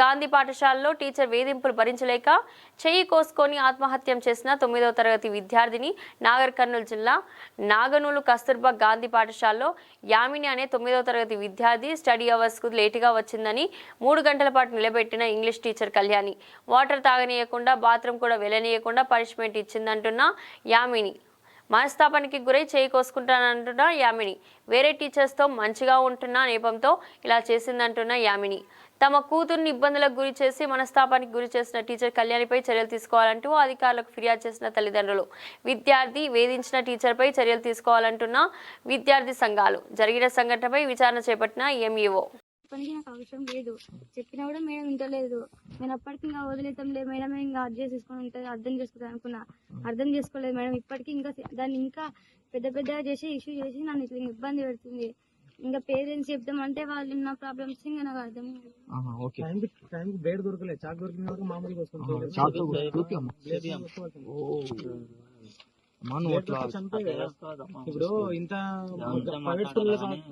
గాంధీ పాఠశాలలో టీచర్ వేధింపులు భరించలేక చెయ్యి కోసుకొని ఆత్మహత్యం చేసిన తొమ్మిదవ తరగతి విద్యార్థిని నాగర్ కర్నూలు జిల్లా నాగనూలు కస్తూర్బా గాంధీ పాఠశాలలో యామిని అనే తొమ్మిదవ తరగతి విద్యార్థి స్టడీ అవర్స్కు లేటుగా వచ్చిందని మూడు గంటల పాటు నిలబెట్టిన ఇంగ్లీష్ టీచర్ కళ్యాణి. వాటర్ తాగనీయకుండా బాత్రూమ్ కూడా వెళ్ళనీయకుండా పనిష్మెంట్ ఇచ్చిందంటున్న యామిని. మనస్తాపానికి గురై చేయి కోసుకుంటానంటున్న యామిని. వేరే టీచర్స్తో మంచిగా ఉంటున్న నేపంతో ఇలా చేసిందంటున్న యామిని. తమ కూతుర్ని ఇబ్బందులకు గురి చేసి మనస్తాపానికి గురి చేసిన టీచర్ కళ్యాణిపై చర్యలు తీసుకోవాలంటూ అధికారులకు ఫిర్యాదు చేసిన తల్లిదండ్రులు. విద్యార్థి వేధించిన టీచర్పై చర్యలు తీసుకోవాలంటున్న విద్యార్థి సంఘాలు. జరిగిన సంఘటనపై విచారణ చేపట్టిన ఎంఈఓ. పనికి నాకు అవసరం లేదు. చెప్పినా కూడా మేడం వింటలేదు. నేను అప్పటికి ఇంకా వదిలేతాంలే మేడం ఇంకా అర్థం చేసుకొని ఉంటుంది అర్థం చేసుకుంటాను అనుకున్నా. అర్థం చేసుకోలేదు మేడం. ఇప్పటికీ ఇంకా దాన్ని ఇంకా పెద్ద పెద్దగా చేసి ఇష్యూ చేసి నన్ను ఇట్లా ఇబ్బంది పెడుతుంది. ఇంకా పేరెంట్స్ చెప్తామంటే వాళ్ళు ఉన్న ప్రాబ్లమ్స్ ఇంకా నాకు అర్థం ఇప్పుడు ఇంత ప్రైవేట్ స్కూల్లో